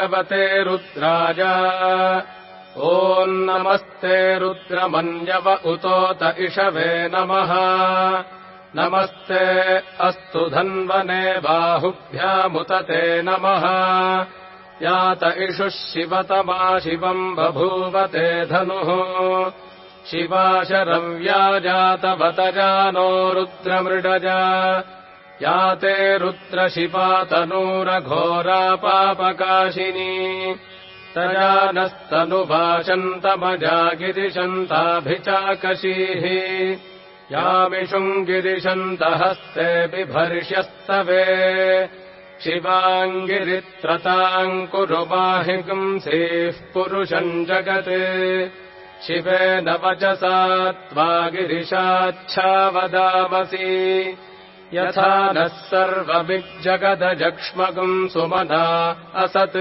भगवते रुद्राय। ॐ नमस्ते रुद्रमन्यव उतोत इषवे नमः। नमस्ते अस्तु धन्वने बाहुभ्यामुत ते नमः। यात इषुः शिवतमा शिवम् बभूवते धनुः। शिवाशरव्याजातवतजानो रुद्रमृडजा याते रुद्रशिपातनूरघोरा पापकाशिनी तया नस्तनुभाषन्तमजा गिरिशन्ताभिचाकशीः यामिषुम् गिरिशन्तहस्ते बिभर्ष्यस्तवे शिवाङ्गिरित्रताम् कुरु माहिगुंसीः पुरुषम् जगत् शिवेन वचसा त्वा गिरिशाच्छा वदामसि यथा नः सर्वविज्जगदजक्ष्मगुम् सुमना असत्